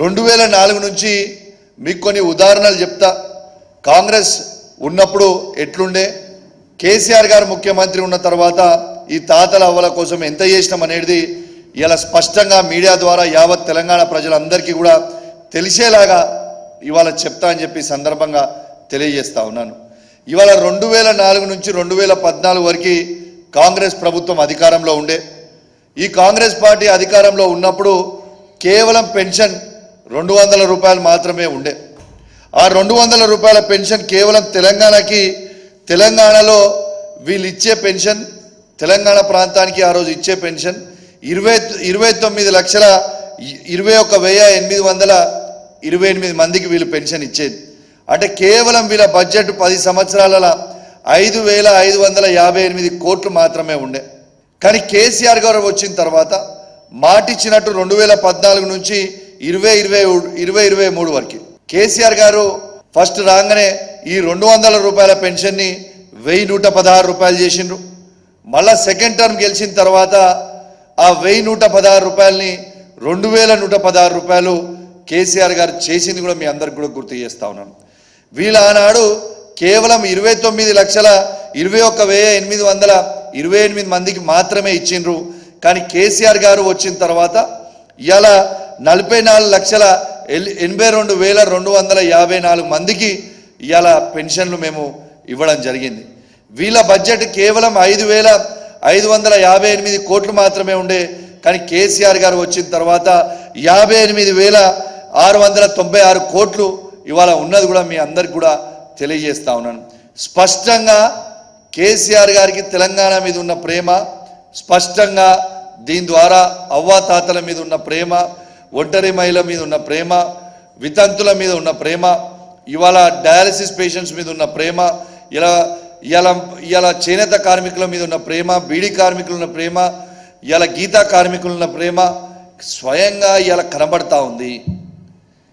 రెండు వేల నాలుగు నుంచి మీకు కొన్ని ఉదాహరణలు చెప్తా. కాంగ్రెస్ ఉన్నప్పుడు ఎట్లుండే? కేసీఆర్ గారు ముఖ్యమంత్రి ఉన్న తర్వాత ఈ తాతల అవ్వల కోసం ఎంత చేసినాం అనేది ఇలా స్పష్టంగా మీడియా ద్వారా యావత్ తెలంగాణ ప్రజలందరికీ కూడా తెలిసేలాగా ఇవాళ చెప్తా అని చెప్పి సందర్భంగా తెలియజేస్తా ఉన్నాను. ఇవాళ రెండు వేల నాలుగు నుంచి రెండు వేల పద్నాలుగు వరకు కాంగ్రెస్ ప్రభుత్వం అధికారంలో ఉండే. ఈ కాంగ్రెస్ పార్టీ అధికారంలో ఉన్నప్పుడు కేవలం పెన్షన్ రెండు వందల రూపాయలు మాత్రమే ఉండే. ఆ రెండు వందల రూపాయల పెన్షన్ కేవలం తెలంగాణకి తెలంగాణలో వీళ్ళు ఇచ్చే పెన్షన్ తెలంగాణ ప్రాంతానికి ఆ రోజు ఇచ్చే పెన్షన్ ఇరవై ఇరవై తొమ్మిది లక్షల ఇరవై ఒక వెయ్యి ఎనిమిది వందల ఇరవై ఎనిమిది మందికి వీళ్ళు పెన్షన్ ఇచ్చేది. అంటే కేవలం వీళ్ళ బడ్జెట్ పది సంవత్సరాల ఐదు వేల ఐదు వందల యాభై ఎనిమిది కోట్లు మాత్రమే ఉండే. కానీ కేసీఆర్ గారు వచ్చిన తర్వాత మాటిచ్చినట్టు రెండు వేల పద్నాలుగు నుంచి ఇరవై ఇరవై ఇరవై ఇరవై మూడు వరకు. కేసీఆర్ గారు ఫస్ట్ రాగానే ఈ రెండు వందల రూపాయల పెన్షన్ని వెయ్యి నూట పదహారు రూపాయలు చేసిండ్రు. మళ్ళా సెకండ్ టర్మ్ గెలిచిన తర్వాత ఆ వెయ్యి నూట పదహారు రూపాయలని రెండు వేల నూట పదహారు రూపాయలు కేసీఆర్ గారు చేసింది కూడా మీ అందరికి కూడా గుర్తు చేస్తా ఉన్నాను. వీళ్ళ ఆనాడు కేవలం ఇరవై తొమ్మిది లక్షల ఇరవై ఒక్క వెయ్యి ఎనిమిది వందల ఇరవై ఎనిమిది మందికి మాత్రమే ఇచ్చిండ్రు. కానీ కేసీఆర్ గారు వచ్చిన తర్వాత ఇలా నలభై నాలుగు లక్షల ఎల్- ఎనభై రెండు వేల రెండు వందల యాభై నాలుగు మందికి ఇవాళ పెన్షన్లు మేము ఇవ్వడం జరిగింది. వీళ్ళ బడ్జెట్ కేవలం ఐదు వేల ఐదు వందల యాభై ఎనిమిది కోట్లు మాత్రమే ఉండే కానీ కేసీఆర్ గారు వచ్చిన తర్వాత యాభై ఎనిమిది వేల ఆరు వందల తొంభై ఆరు కోట్లు ఇవాళ ఉన్నది కూడా మీ అందరికి కూడా తెలియజేస్తా ఉన్నాను. స్పష్టంగా కేసీఆర్ గారికి తెలంగాణ మీద ఉన్న ప్రేమ స్పష్టంగా దీని ద్వారా అవ్వాతాతల మీద ఉన్న ప్రేమ ఒంటరి మహిళ మీద ఉన్న ప్రేమ వితంతుల మీద ఉన్న ప్రేమ ఇవాళ డయాలసిస్ పేషెంట్స్ మీద ఉన్న ప్రేమ ఇలా ఇలా ఇలా చేనేత కార్మికుల మీద ఉన్న ప్రేమ బీడీ కార్మికులు ఉన్న ప్రేమ ఇలా గీతా కార్మికులు ఉన్న ప్రేమ స్వయంగా ఇలా కనబడతా ఉంది.